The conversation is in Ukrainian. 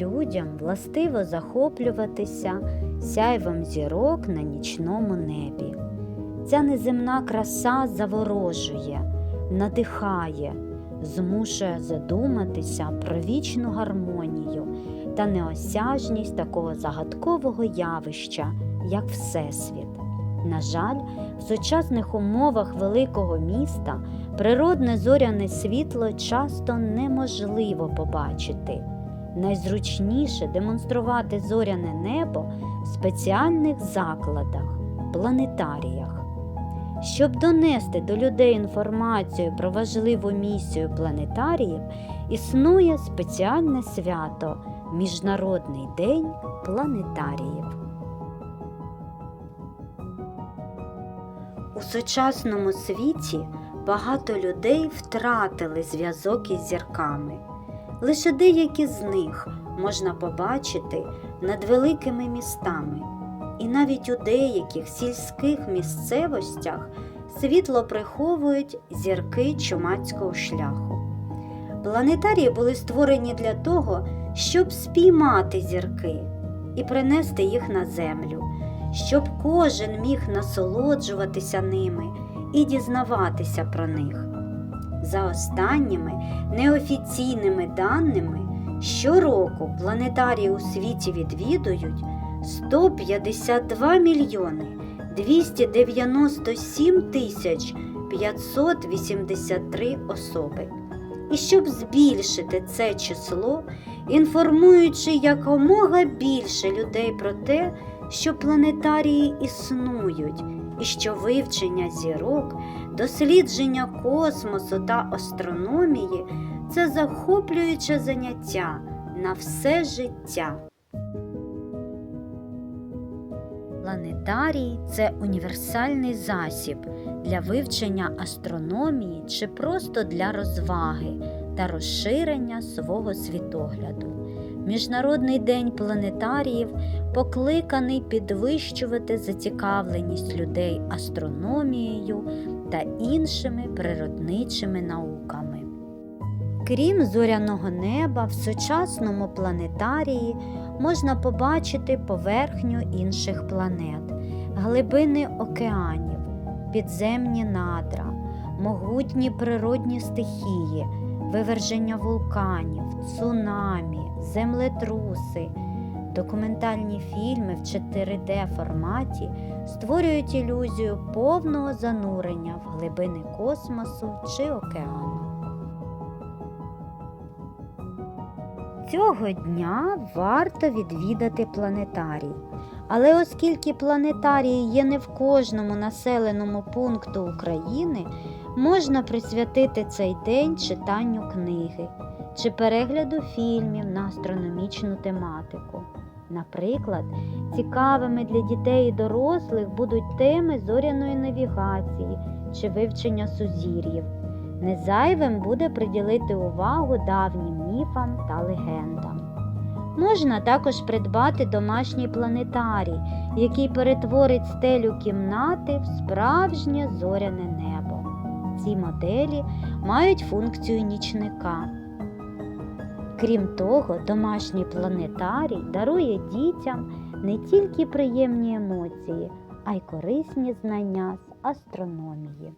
Людям властиво захоплюватися сяйвом зірок на нічному небі. Ця неземна краса заворожує, надихає, змушує задуматися про вічну гармонію та неосяжність такого загадкового явища, як Всесвіт. На жаль, в сучасних умовах великого міста природне зоряне світло часто неможливо побачити. Найзручніше демонструвати зоряне небо в спеціальних закладах, планетаріях. Щоб донести до людей інформацію про важливу місію планетаріїв, існує спеціальне свято Міжнародний день планетаріїв. У сучасному світі багато людей втратили зв'язок із зірками. Лише деякі з них можна побачити над великими містами, і навіть у деяких сільських місцевостях світло приховують зірки чумацького шляху. Планетарії були створені для того, щоб спіймати зірки і принести їх на землю, щоб кожен міг насолоджуватися ними і дізнаватися про них. За останніми неофіційними даними, щороку планетарії у світі відвідують 152 мільйони 297 тисяч 583 особи. І щоб збільшити це число, інформуючи якомога більше людей про те, що планетарії існують, і що вивчення зірок, дослідження космосу та астрономії це захоплююче заняття на все життя. Планетарій це універсальний засіб для вивчення астрономії чи просто для розваги та розширення свого світогляду. Міжнародний день планетаріїв покликаний підвищувати зацікавленість людей астрономією та іншими природничими науками. Крім зоряного неба, в сучасному планетарії можна побачити поверхню інших планет, глибини океанів, підземні надра, могутні природні стихії, виверження вулканів, цунамі, землетруси. Документальні фільми в 4D форматі створюють ілюзію повного занурення в глибини космосу чи океану. Цього дня варто відвідати планетарій. Але оскільки планетарії є не в кожному населеному пункту України, можна присвятити цей день читанню книги чи перегляду фільмів на астрономічну тематику. Наприклад, цікавими для дітей і дорослих будуть теми зоряної навігації чи вивчення сузір'їв. Незайвим буде приділити увагу давнім міфам та легендам. Можна також придбати домашній планетарій, який перетворить стелю кімнати в справжнє зоряне небо. Ці моделі мають функцію нічника. Крім того, домашній планетарій дарує дітям не тільки приємні емоції, а й корисні знання з астрономії.